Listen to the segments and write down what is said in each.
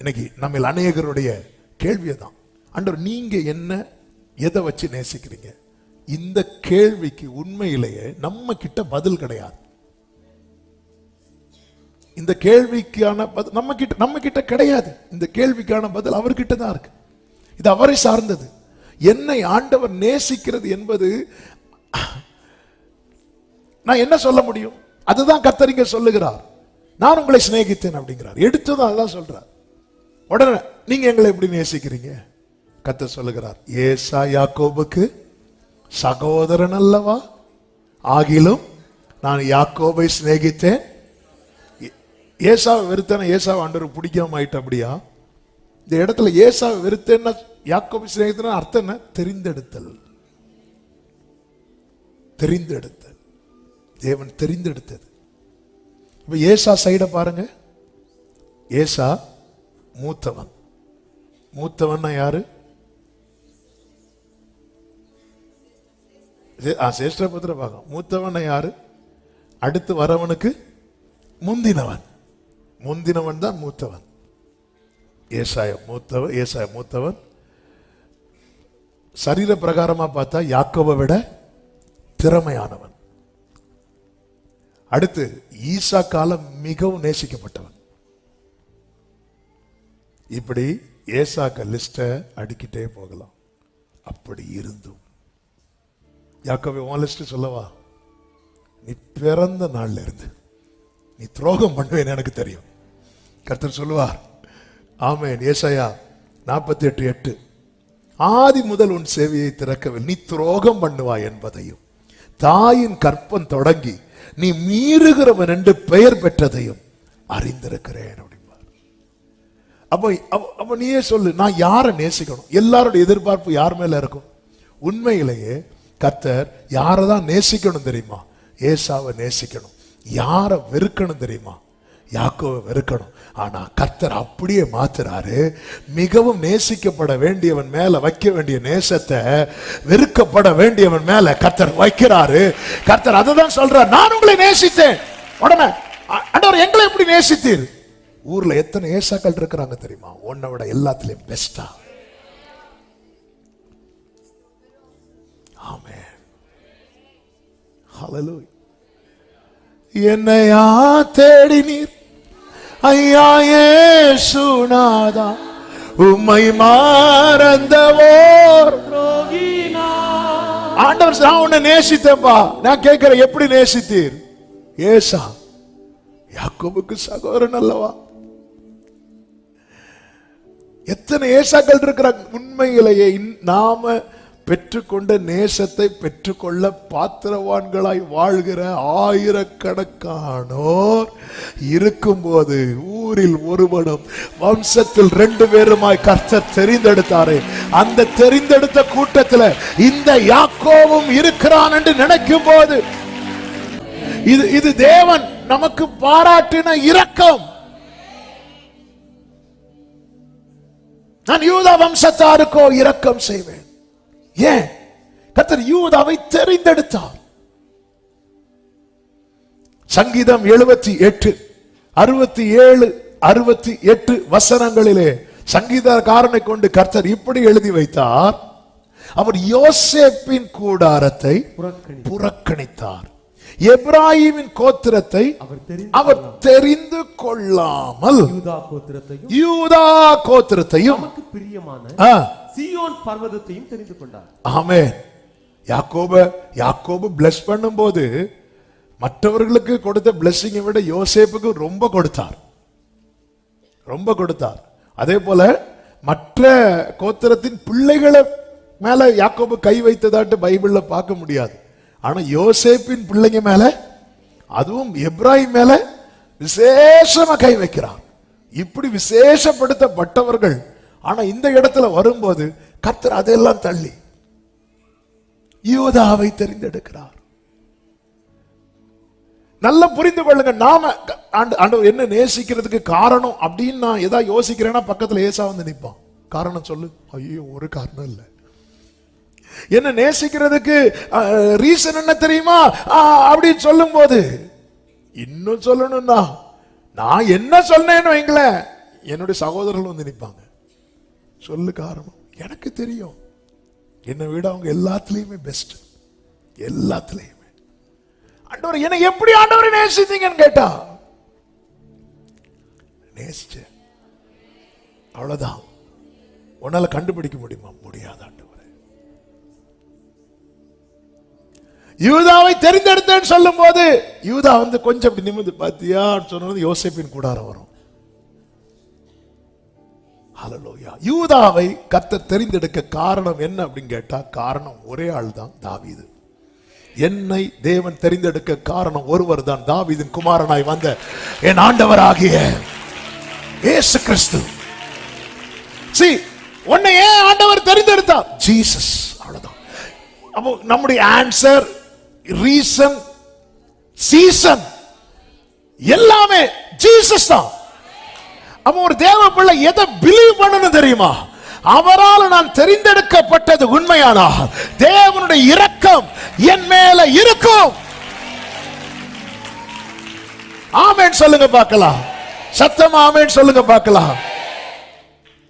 இன்னைக்கு நம்ம அநேகருடைய கேள்வியை தான் அண்டர் நீங்க என்ன எதை வச்சு நேசிக்கிறீங்க? இந்த கேள்விக்கு உண்மையிலேயே நம்ம கிட்ட பதில் கிடையாது. இந்த கேள்விக்கான பதில் நம்ம கிட்ட நம்ம கிட்ட கிடையாது. இந்த கேள்விக்கான பதில் அவர்கிட்ட தான் இருக்கு. இது அவரை சார்ந்தது. என்னை ஆண்டவர் நேசிக்கிறது என்பது நான் என்ன சொல்ல முடியும்? அதுதான் கத்தரிங்க சொல்லுகிறார். நான் உங்களை சிநேகித்தேன் அப்படிங்கிறார். எடுத்ததும் அதுதான் சொல்றார். உடனே நீங்க எங்களை எப்படி நேசிக்கிறீங்க? கத்த சொல்லுகிறார் ஏசா யாக்கோபுக்கு சகோதரன் அல்லவா? ஆகிலும் நான் யாக்கோபை சிநேகித்தேன். ஏசாவை வெறுத்தேன ஏசாவை ஆண்டவர் பிடிக்காம ஆயிட்டு அப்படியா? இந்த இடத்துல ஏசாவை வெறுத்தேன்னா யாக்கோபை சிநேகித்தனா அர்த்தம் என்ன? தெரிந்தெடுத்தல். தெரிந்தெடுத்தல். தேவன் தெரிந்தெடுத்தது. இப்போ ஏசா சைடை பாருங்க. ஏசா மூத்தவன். மூத்தவன்னா யாரு? ஆ, சேஷ்டபுத்திர பாகம். மூத்தவன் யாரு? அடுத்து வரவனுக்கு முந்தினவன். முந்தினவன் தான் மூத்தவன். ஏசாய மூத்தவன் ஏசாய மூத்தவன். சரீர பிரகாரமாக பார்த்தா யாக்கோவை விட திறமையானவன். அடுத்து ஈசா காலம் மிகவும் நேசிக்கப்பட்டவன். இப்படி ஏசாக்க லிஸ்ட அடிக்கிட்டே போகலாம். அப்படி இருந்தும். யாக்கவே உன் லிஸ்ட் சொல்லவா? நீ பிறந்த நாள்ல இருந்து. நீ துரோகம் பண்ணுவேன்னு எனக்கு தெரியும். கர்த்தர் சொல்லுவார் ஆமேன். ஏசாயா நாற்பத்தி எட்டு. எட்டு ஆதி முதல் உன் சேவையை திறக்கவில்லை நீ துரோகம் பண்ணுவாய் என்பதையும் தாயின் கற்பம் தொடங்கி நீ மீறுகிறவன் என்று பெயர் பெற்றதையும் அறிந்திருக்கிறேன் அப்போ அப்போ நீயே சொல்லு நான் யாரை நேசிக்கணும்? எல்லாரோட எதிர்பார்ப்பு யார் மேலே இருக்கும்? உண்மையிலேயே கத்தர் யாரை தான் நேசிக்கணும் தெரியுமா? ஏசாவை நேசிக்கணும். யாரை வெறுக்கணும் தெரியுமா? யாக்கோவை வெறுக்கணும். ஆனா கர்த்தர் அப்படியே மாத்துறாரு. மிகவும் நேசிக்கப்பட வேண்டியவன் மேல வைக்க வேண்டிய நேசத்தை வெறுக்கப்பட வேண்டியவன் மேல கர்த்தர் வைக்கிறாரு. கர்த்தர் அதை தான் சொல்றார். நான் உங்களை நேசித்தேன். உடனே அ- எங்களை எப்படி நேசித்தீர்? ஊர்ல எத்தனை ஏசாக்கள் இருக்கிறாங்க தெரியுமா? உன்னை விட எல்லாத்துலயும் பெஸ்டா ஆமே ஹalleluya. என்னையா தேடினீர் ஐயா ஏசுநாதா உம்மை மறந்தவோர் ஆண்டவர் நான் உன்னை நேசித்தேன்பா. நான் கேட்கிறேன் எப்படி நேசித்தீர்? ஏசா யாக்கோபுக்கு சகோதரன் அல்லவா? எத்தனை ஏசாக்கள் இருக்கிறாங்க? உண்மையிலேயே நாம பெற்றுக்கொண்ட நேசத்தை பெற்றுக்கொள்ள பாத்திரவான்களாய் வாழ்கிற ஆயிரக்கணக்கானோர் இருக்கும்போது ஊரில் ஒருவனும் வம்சத்தில் ரெண்டு பேருமாய் கர்த்தர் தெரிந்தெடுத்தாரே. அந்த தெரிந்தெடுத்த கூட்டத்துல இந்த யாக்கோவும் இருக்கிறான் என்று நினைக்கும் போது இது இது தேவன் நமக்கு பாராட்டின இரக்கம். நான் யூதா வம்சத்தாருக்கோ இரக்கம் செய்வேன். ஏன்? கர்த்தர் யூதாவை தெரிந்தெடுத்தார். சங்கீதம் எழுபத்தி எட்டு அறுபத்தி ஏழு அறுபத்தி எட்டு வசனங்களிலே சங்கீதக்காரனை கொண்டு கர்த்தர் இப்படி எழுதி வைத்தார். அவர் யோசேப்பின் கூடாரத்தை புறக்கணி புறக்கணித்தார். எப்ராஹிமின் கோத்திரத்தை அவர் தெரிந்து கொள்ளாமல் யூதா கோத்திரத்தையும் பிரியமான சீயோன் பர்வதத்தையும் தெரிந்து கொண்டார். ஆமென். யாக்கோப யாக்கோபு பிளஸ் பண்ணும்போது மற்றவர்களுக்கு கொடுத்த பிளஸ்ஸிங்கை விட யோசேப்புக்கு ரொம்ப கொடுத்தார். ரொம்ப கொடுத்தார். அதே போல மற்ற கோத்திரத்தின் பிள்ளைகளை மேல யாக்கோபு கை வைத்ததாட்டு பைபிள்ல பார்க்க முடியாது. ஆனா யோசேப்பின் பிள்ளைங்க மேல அதுவும் எப்ராஹிம் மேல விசேஷமா கை வைக்கிறார் இப்படி விசேஷப்படுத்தப்பட்டவர்கள் ஆனா இந்த இடத்துல வரும்போது கர்த்தர் அதெல்லாம் தள்ளி யூதாவை தெரிந்தெடுக்கிறார். நல்லா புரிந்து கொள்ளுங்க நாம ஆண்டவர் என்ன நேசிக்கிறதுக்கு காரணம் அப்படின்னு நான் ஏதாவது யோசிக்கிறேன்னா பக்கத்துல ஏசா வந்து நிற்பான் காரணம் சொல்லு. ஐயோ ஒரு காரணம் இல்லை. என்ன நேசிக்கிறதுக்கு ரீசன் என்ன தெரியுமா? அஹ், அப்படின்னு சொல்லும் போது இன்னும் சொல்லணும்னா நான் என்ன சொன்னேன்னு வைங்களேன். என்னுடைய சகோதரர்கள் வந்து நிற்பாங்க. சொல்லு காரணம் எனக்கு தெரியும். என்னை விட அவங்க எல்லாத்துலேயுமே பெஸ்ட் எல்லாத்துலேயுமே. ஆண்டவர் என்னை எப்படி ஆண்டவரை நேசித்தீங்கன்னு கேட்டா நேசிச்சேன். அவ்வளவுதான். உன்னால கண்டுபிடிக்க முடியுமா? முடியாது ஆண்டவரே. யூதாவை தெரிந்தெடுத்தேன்னு சொல்லும் போது யூதா வந்து கொஞ்சம் அப்படி நிமிந்து பாத்தியா சொன்னது யோசிப்பின் கூடாரம் வரும். ஹalleluya. யூதாவை கத்த தெரிந்தெடுக்க காரணம் என்ன அப்படின்னு கேட்டா காரணம் ஒரே ஆள் தான் தாவீது. என்னை தேவன் தெரிந்தெடுக்க காரணம் ஒருவர் தான் தாவீதின் குமாரனாய் வந்த என் ஆண்டவராகிய ஏசு கிறிஸ்து. சி உன்னை ஏன் ஆண்டவர் தெரிந்தெடுத்தார்? ஜீசஸ் அவ்வளவுதான். அப்போ நம்முடைய ஆன்சர் ரீசன் சீசன் எல்லாமே ஜீசஸ் தான். அப்ப ஒரு தேவ பிள்ளை எதை பிலீவ் பண்ணணும் தெரியுமா? அவரால் நான் தெரிந்தெடுக்கப்பட்டது உண்மையானால் தேவனுடைய இரக்கம் என் மேல இருக்கும். ஆமேன் சொல்லுங்க பார்க்கலாம். சத்தம் ஆமேன் சொல்லுங்க பார்க்கலாம்.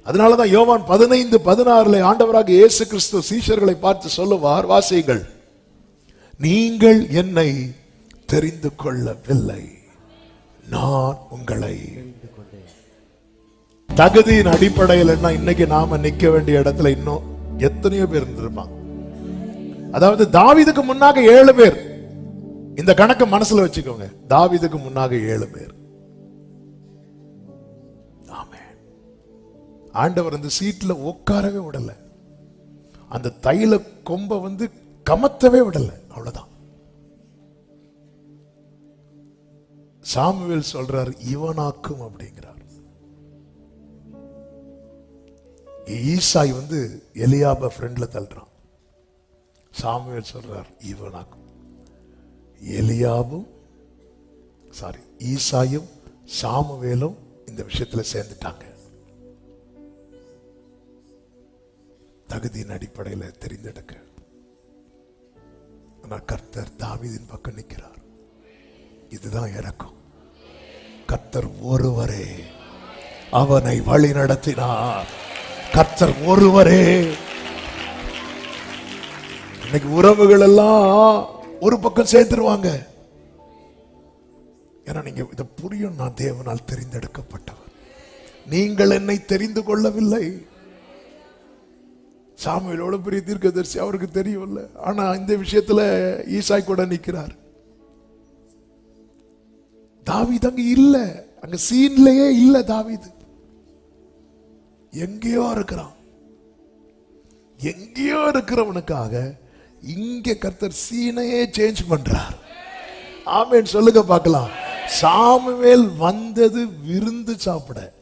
அதனாலதான் யோவான் பதினைந்து பதினாறுல ஆண்டவராக இயேசு கிறிஸ்து சீஷர்களை பார்த்து சொல்லுவார் வாசியுங்கள். நீங்கள் என்னை தெரிந்து கொள்ளவில்லை. நான் உங்களை தகுதியின் அடிப்படையில் என்ன இன்னைக்கு நாம நிக்க வேண்டிய இடத்துல இன்னும் எத்தனையோ பேர் இருந்திருப்பாங்க. அதாவது தாவிதுக்கு முன்னாக ஏழு பேர். இந்த கணக்கு மனசுல வச்சுக்கோங்க. தாவிதுக்கு முன்னாக ஏழு பேர். ஆண்டவர் அந்த சீட்ல உட்காரவே விடல. அந்த தைல கொம்ப வந்து கமத்தவே விடல. அவ்வளவுதான். சாமுவேல் சொல்றார் இவனாக்கும் அப்படிங்கிறார். ஈசாய் வந்து எலியாப ஃப்ரெண்ட்ல தள்ளுறான். சாமுவேல் சொல்றார் இவனாக்கும். எலியாவும் சாரி ஈசாயும் சாமுவேலும் இந்த விஷயத்துல சேர்ந்துட்டாங்க. தகுதியின் அடிப்படையில் தெரிந்தெடுக்க. ஆனால் கர்த்தர் தாவிதின் பக்கம் நிற்கிறார். இதுதான் எனக்கும். கர்த்தர் ஒருவரே அவனை வழி நடத்தினார். கர்த்தர் ஒருவரே. இன்னைக்கு உறவுகள் எல்லாம் ஒரு பக்கம் சேர்த்துருவாங்க ஏன்னா நீங்க இதை புரியும் நான் தேவனால் தெரிந்தெடுக்கப்பட்டவர். நீங்கள் என்னை தெரிந்து கொள்ளவில்லை. சாமுவேலோட பெரிய தீர்க்கதரிசி அவருக்கு தெரியும்ல. ஆனா இந்த விஷயத்துல ஈசாய் கூட நிற்கிறார் தாவித் அங்கே இல்லை. அங்க சீன்லயே இல்ல தாவிது. எங்கேயோ இருக்கிறான். எங்கேயோ இருக்கிறவனுக்காக இங்க கர்த்தர் சீனையே சேஞ்ச் பண்ணுறார் ஆமென். சொல்லுங்க பார்க்கலாம். சாமுவேல் வந்தது விருந்து சாப்பிட.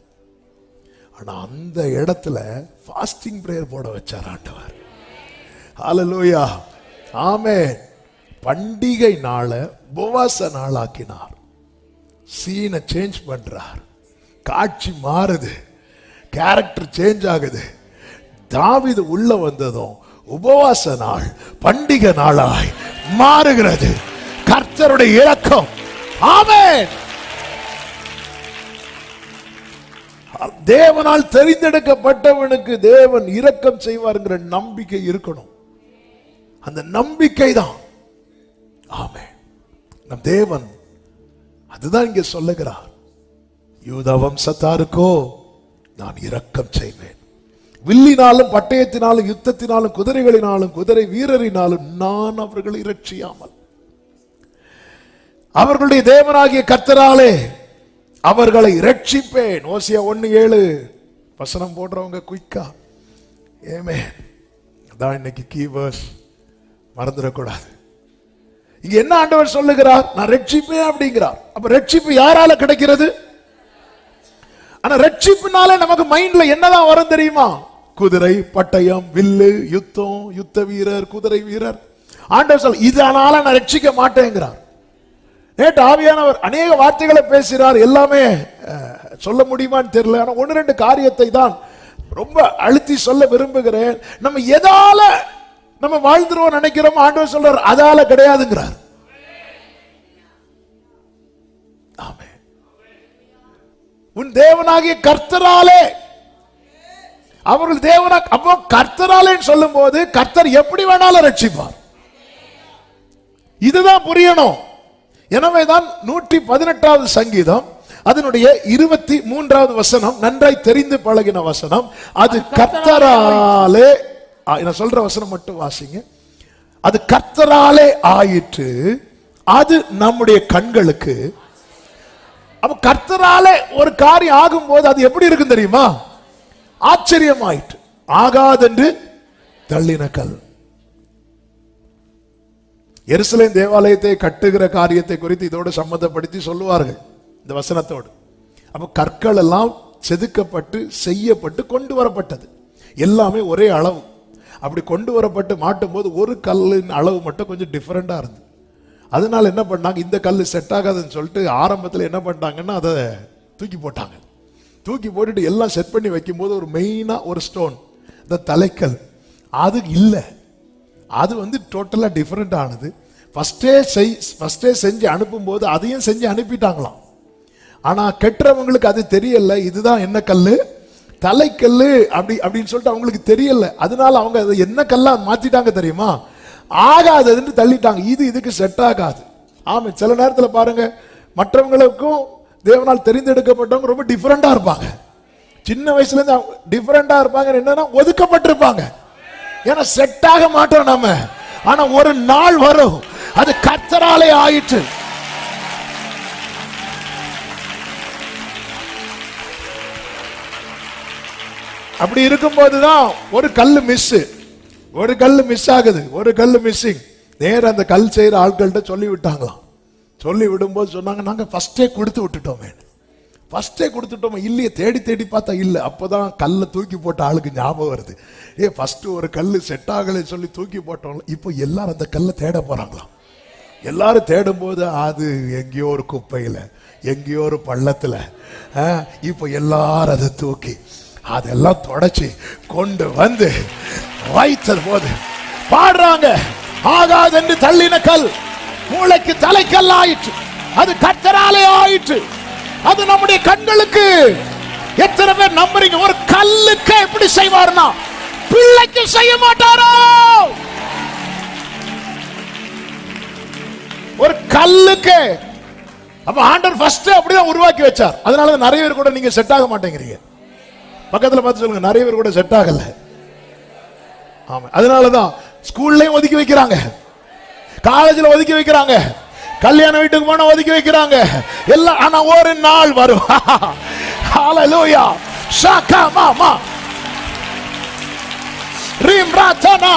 ஆனால் அந்த இடத்துல ஃபாஸ்டிங் ப்ரேயர் போட வச்சார் ஆண்டவர். ஹalleluya ஆமே பண்டிகை நாளை உபவாச நாளாக்கினார். சீனை சேஞ்ச் பண்ணுறார் காட்சி மாறுது. கேரக்டர் சேஞ்ச் ஆகுது. தாவிது உள்ள வந்ததும் உபவாச நாள் பண்டிகை நாளாய் மாறுகிறது. கர்த்தருடைய இரக்கம். ஆமே தேவனால் தெரிந்தெடுக்கப்பட்டவனுக்கு தேவன் இரக்கம் செய்வார்ங்கிற நம்பிக்கை இருக்கணும். அந்த நம்பிக்கை தான் ஆமே நம் தேவன் அதுதான் இங்கே சொல்லுகிறார். யூத வம்சத்தாருக்கோ நான் இரக்கம் செய்வேன். வில்லினாலும் பட்டயத்தினாலும் யுத்தத்தினாலும் குதிரைகளினாலும் குதிரை வீரரினாலும் நான் அவர்களை இரட்சியாமல். அவர்களுடைய தேவனாகிய கர்த்தராலே அவர்களை ரட்சிப்பேன் ஓசியா ஒன்னு ஏழு. வசனம் போடுறவங்க குயிக்கா. ஏமே அதான் இன்னைக்கு கீவர்ஸ் மறந்துடக்கூடாது. இங்க என்ன ஆண்டவர் சொல்லுகிறார்? நான் ரட்சிப்பேன் அப்படிங்கிறார். அப்ப ரட்சிப்பு யாரால கிடைக்கிறது? ஆனா ரட்சிப்புனால நமக்கு மைண்ட்ல என்னதான் வரும் தெரியுமா? குதிரை பட்டயம் வில்லு யுத்தம் யுத்த வீரர் குதிரை வீரர். ஆண்டவர் சொல் இதனால நான் ரட்சிக்க மாட்டேங்கிறார். நேற்று ஆவியானவர் அநேக வார்த்தைகளை பேசுகிறார். எல்லாமே சொல்ல முடியுமான்னு தெரியல. ஆனா ஒன்று ரெண்டு காரியத்தை தான் ரொம்ப அழுத்தி சொல்ல விரும்புகிறேன். நம்ம எதால நம்ம வாழ்ந்துருவோம் நினைக்கிறோம் ஆண்டவர் சொல்றார் அதால கிடையாதுங்கிறார். ஆமே உன் தேவனாகிய கர்த்தராலே அவர்கள் தேவனா அப்போ கர்த்தராலேன்னு சொல்லும் போது கர்த்தர் எப்படி வேணாலும் ரட்சிப்பார். இதுதான் புரியணும். எனவேதான் நூற்றி பதினெட்டாவது சங்கீதம் அதனுடைய இருபத்தி மூன்றாவது வசனம் நன்றாய் தெரிந்து பழகின வசனம். அது கர்த்தராலே நான் சொல்ற வசனம் மட்டும் வாசிங்க. அது கர்த்தராலே ஆயிற்று அது நம்முடைய கண்களுக்கு. அப்ப கர்த்தராலே ஒரு காரியம் ஆகும்போது அது எப்படி இருக்கும் தெரியுமா? ஆச்சரியமாயிற்று. ஆகாதென்று தள்ளின கல். எருசலேம் தேவாலயத்தை கட்டுகிற காரியத்தை குறித்து இதோடு சம்மந்தப்படுத்தி சொல்லுவார்கள் இந்த வசனத்தோடு. அப்போ கற்கள் எல்லாம் செதுக்கப்பட்டு செய்யப்பட்டு கொண்டு வரப்பட்டது. எல்லாமே ஒரே அளவு. அப்படி கொண்டு வரப்பட்டு மாட்டும் போது ஒரு கல்லின் அளவு மட்டும் கொஞ்சம் டிஃப்ரெண்ட்டாக இருந்தது. அதனால என்ன பண்ணாங்க இந்த கல் செட் ஆகாதுன்னு சொல்லிட்டு ஆரம்பத்தில் என்ன பண்ணிட்டாங்கன்னா அதை தூக்கி போட்டாங்க. தூக்கி போட்டுட்டு எல்லாம் செட் பண்ணி வைக்கும்போது ஒரு மெயினாக ஒரு ஸ்டோன் இந்த தலைக்கல். அது இல்லை. அது வந்து டோட்டலாக டிஃப்ரெண்ட் ஆனது. ஃபஸ்ட்டே செய் ஃபஸ்ட்டே செஞ்சு அனுப்பும்போது அதையும் செஞ்சு அனுப்பிட்டாங்களாம். ஆனால் கெட்டுறவங்களுக்கு அது தெரியல இதுதான் என்ன கல் தலைக்கல் அப்படி அப்படின்னு சொல்லிட்டு அவங்களுக்கு தெரியல. அதனால அவங்க அதை என்ன கல்லாக மாற்றிட்டாங்க தெரியுமா? ஆகாததுன்னு தள்ளிட்டாங்க. இது இதுக்கு செட் ஆகாது. ஆமாம் சில நேரத்தில் பாருங்க மற்றவங்களுக்கும் தேவனால் தெரிந்தெடுக்கப்பட்டவங்க ரொம்ப டிஃப்ரெண்ட்டாக இருப்பாங்க. சின்ன வயசுலேருந்து அவங்க டிஃப்ரெண்ட்டாக இருப்பாங்க என்னன்னா ஒதுக்கப்பட்டிருப்பாங்க. ஏன்னா செட் ஆக மாட்டோம் நம்ம ஆனா ஒரு நாள் வரும். அது கத்தராலே ஆயிற்று. அப்படி இருக்கும்போது தான் ஒரு கல் மிஸ் ஒரு கல் மிஸ் ஆகுது. ஒரு கல் மிஸ்ஸிங் நேர அந்த கல் செய்யற ஆட்கள்கிட்ட சொல்லி விட்டாங்களாம் சொல்லி விடும்போது சொன்னாங்க நாங்க ஃபர்ஸ்டே கொடுத்து விட்டுட்டோமே ஃபஸ்ட்டே கொடுத்துட்டோமா இல்லையே தேடி தேடி பார்த்தா இல்லை. அப்போ தான் கல்லை தூக்கி போட்ட ஆளுக்கு ஞாபகம் வருது. ஏ ஃபஸ்ட்டு ஒரு கல் செட் ஆகலைன்னு சொல்லி தூக்கி போட்டோம் இப்போ எல்லாரும் அந்த கல்லை தேட போகிறாங்களாம் எல்லாரும் தேடும்போது அது எங்கேயோ ஒரு குப்பையில் எங்கேயோ ஒரு பள்ளத்தில் இப்போ எல்லாரும் அதை தூக்கி அதெல்லாம் தொடச்சி கொண்டு வந்து வாய்த்தது போது பாடுறாங்க. ஆகாதென்று தள்ளின கல் மூளைக்கு தலைக்கல் ஆயிற்று அது கத்தராலே ஆயிற்று. அது நம்முடைய கண்களுக்கு. எத்தனை பேர் நம்புறீங்க? ஒரு கல்லுக்கு எப்படி செய்வார்னா பிள்ளைக்கு செய்ய மாட்டாரோ? ஒரு கல்லுக்கு. அப்ப ஆண்டவர் ஃபர்ஸ்ட் அப்படிதான் உருவாக்கி வச்சார். அதனால நிறைய பேர் கூட நீங்க செட் ஆக மாட்டேங்கிறீங்க. பக்கத்துல பார்த்து சொல்லுங்க நிறைய பேர் கூட செட் ஆகல. ஆமா. அதனாலதான் ஸ்கூல்லயும் ஒதுக்கி வைக்கிறாங்க. காலேஜ்ல ஒதுக்கி வைக்கிறாங்க. கல்யாண வீட்டுக்கு போன ஒதுக்கி வைக்கிறாங்க. எல்லாம் ஆனா ஒரு நாள் வரும். ஹalleluya ஷாகா மாமா. ரீம் ராத்தனா